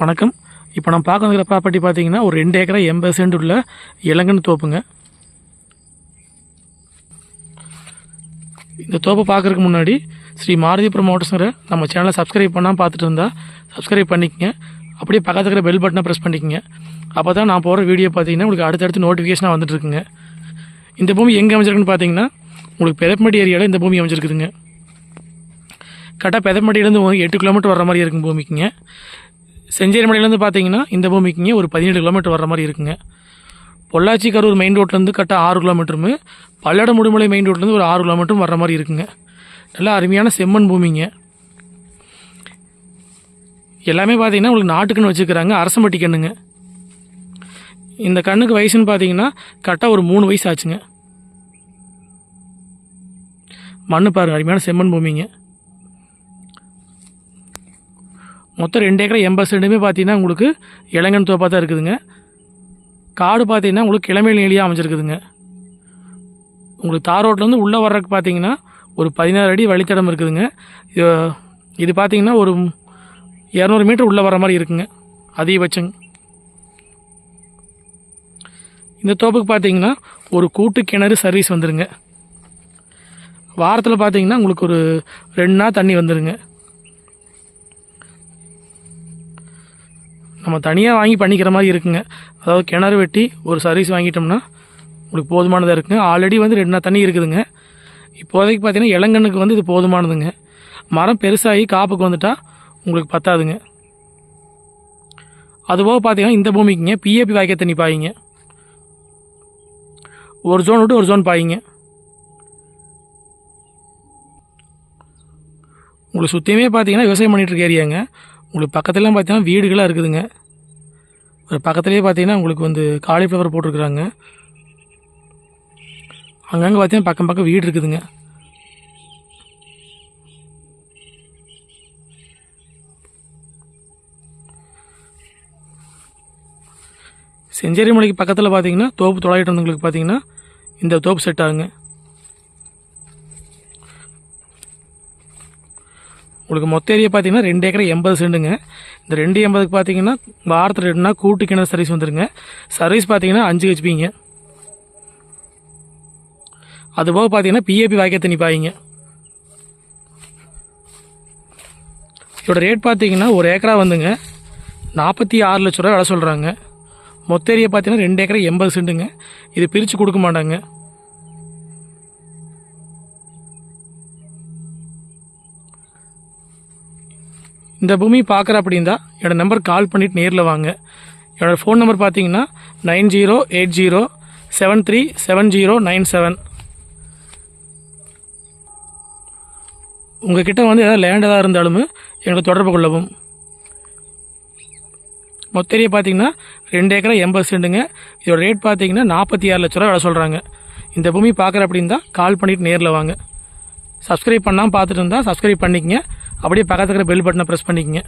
வணக்கம். இப்போ நம்ம பார்க்க வந்துக்கிற ப்ராப்பர்ட்டி பார்த்தீங்கன்னா ஒரு ரெண்டு ஏக்கரா எண்பது சென்ட் உள்ள இளங்கன்னு தோப்புங்க. இந்த தோப்பை பார்க்குறதுக்கு முன்னாடி ஸ்ரீ மாருதிபுரம் மோட்டர்ஸுங்கிற நம்ம சேனலை சப்ஸ்கிரைப் பண்ணால் பார்த்துட்டு இருந்தால் சப்ஸ்கிரைப் பண்ணிக்கங்க. அப்படியே பக்கத்தில் இருக்கிற பெல் பட்டனை ப்ரெஸ் பண்ணிக்கங்க. அப்போ தான் நான் போகிற வீடியோ பார்த்தீங்கன்னா உங்களுக்கு அடுத்தடுத்து நோட்டிஃபிகேஷனாக வந்துட்டு இருக்குங்க. இந்த பூமி எங்கே அமைஞ்சிருக்குன்னு பார்த்தீங்கன்னா உங்களுக்கு பெதப்பமட்டி ஏரியாவில் இந்த பூமி அமைஞ்சிருக்குதுங்க. கரெக்டாக பெதப்பட்டியிலேருந்து எட்டு கிலோமீட்டர் வர மாதிரி இருக்கும் பூமிக்குங்க. செஞ்சேரிமலையிலேருந்து பார்த்தீங்கன்னா இந்த பூமிக்குங்க ஒரு பதினேழு கிலோமீட்டர் வர மாதிரி இருக்குங்க. பொள்ளாச்சி கரூர் மெயின் ரோட்லேருந்து கரெக்டாக ஆறு கிலோமீட்டரும் பல்லட முடுமலை மெயின் ரோட்லேருந்து ஒரு ஆறு கிலோமீட்டரும் வர மாதிரி இருக்குங்க. நல்லா அருமையான செம்மண் பூமிங்க. எல்லாமே பார்த்தீங்கன்னா உங்களுக்கு நாட்டுக்குன்னு வச்சுக்கிறாங்க அரசம்பட்டி கண்ணுங்க. இந்த கண்ணுக்கு வயசுன்னு பார்த்தீங்கன்னா கரெக்டாக ஒரு மூணு வயசு ஆச்சுங்க. மண்ணு பாருங்க அருமையான செம்மண் பூமிங்க. மொத்தம் ரெண்டு ஏக்கரை எண்பது சென்ட்டுமே பார்த்தீங்கன்னா உங்களுக்கு இளங்கன் தோப்பாக தான் இருக்குதுங்க. காடு பார்த்தீங்கன்னா உங்களுக்கு கிழமை நிலையாக அமைஞ்சிருக்குதுங்க. உங்களுக்கு தார் ரோட்லேருந்து உள்ளே வர்றதுக்கு பார்த்தீங்கன்னா ஒரு பதினாறு அடி வழித்தடம் இருக்குதுங்க. இது பார்த்தீங்கன்னா ஒரு இரநூறு மீட்டர் உள்ளே வர மாதிரி இருக்குங்க. அதிகபட்சம். இந்த தோப்புக்கு பார்த்தீங்கன்னா ஒரு கூட்டு கிணறு சர்வீஸ் வந்துருங்க. வாரத்தில் பார்த்தீங்கன்னா உங்களுக்கு ஒரு ரெண்டு நாள் தண்ணி வந்துடுங்க நம்ம தனியாக வாங்கி பண்ணிக்கிற மாதிரி இருக்குங்க. அதாவது கிணறு வெட்டி ஒரு சர்வீஸ் வாங்கிட்டோம்னா உங்களுக்கு போதுமானதாக இருக்குங்க. ஆல்ரெடி வந்து ரெண்டு நாள் தண்ணி இருக்குதுங்க. இப்போதைக்கு பார்த்தீங்கன்னா இளங்கண்ணுக்கு வந்து இது போதுமானதுங்க. மரம் பெருசாகி காப்புக்கு வந்துட்டால் உங்களுக்கு பத்தாதுங்க. அதுபோக பார்த்தீங்கன்னா இந்த பூமிக்குங்க. பிஏபி வாய்க்க தண்ணி பாயிங்க. ஒரு ஜோன் விட்டு ஒரு ஜோன் பாயிங்க. உங்களுக்கு சுற்றியுமே பார்த்தீங்கன்னா விவசாயம் பண்ணிகிட்டு இருக்க ஏரியாங்க உங்களுக்கு பக்கத்துலலாம் பார்த்தீங்கன்னா வீடுகளாக இருக்குதுங்க. ஒரு பக்கத்துலேயே பார்த்தீங்கன்னா உங்களுக்கு வந்து காலிஃப்ளவர் போட்டிருக்குறாங்க. அங்கங்கே பார்த்தீங்கன்னா பக்கம் பக்கம் வீடு இருக்குதுங்க. செஞ்சேரி மலைக்கு பக்கத்தில் பார்த்தீங்கன்னா தோப்பு தொலைகிட்டு வந்தவங்களுக்கு பார்த்தீங்கன்னா இந்த தோப்பு செட் ஆகுங்க. உங்களுக்கு மொத்த ஏரியா பார்த்தீங்கன்னா ரெண்டு ஏக்கரை எண்பது செண்டுங்க. இந்த ரெண்டு எண்பதுக்கு பார்த்தீங்கன்னா வாரத்தில் ரெண்டு நாள் கூட்டு கிணறு சர்வீஸ் வந்துருங்க. சர்வீஸ் பார்த்தீங்கன்னா அஞ்சு ஹெச்பிங்க அதுபோக பார்த்தீங்கன்னா பிஏபி வாய்க்க தண்ணி பாய்ங்க. இதோட ரேட் பார்த்தீங்கன்னா ஒரு ஏக்கரா வந்துங்க. நாற்பத்தி ஆறு லட்ச ரூபா விலை சொல்கிறாங்க மொத்த ஏரியா பார்த்தீங்கன்னா ரெண்டு ஏக்கரை எண்பது செண்டுங்க. இது பிரித்து கொடுக்க மாட்டாங்க. இந்த பூமி பார்க்குற அப்படின்னா என்னோடய நம்பர் கால் பண்ணிவிட்டு நேரில் வாங்க. என்னோடய ஃபோன் நம்பர் பார்த்தீங்கன்னா nine zero eight zero seven three seven zero nine seven உங்ககிட்ட வந்து எதாவது லேண்ட் எதாக இருந்தாலும் எங்களை தொடர்பு கொள்ளவும். மொத்த ஏரியா பார்த்தீங்கன்னா ரெண்டு ஏக்கரா எண்பது சென்ட்டுங்க. இதோட ரேட் பார்த்தீங்கன்னா நாற்பத்தி ஆறு லட்ச ரூபா விலை சொல்கிறாங்க இந்த பூமி பார்க்குற அப்படின்னு தான் கால் பண்ணிவிட்டு நேரில் வாங்க. சப்ஸ்கிரைப் பண்ணாமல் பார்த்துட்டு இருந்தால் சப்ஸ்கிரைப் பண்ணிக்கங்க. அப்படியே பக்கத்துக்கிற பெல் பட்டனை ப்ரெஸ் பண்ணிக்கோங்க.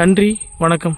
நன்றி வணக்கம்.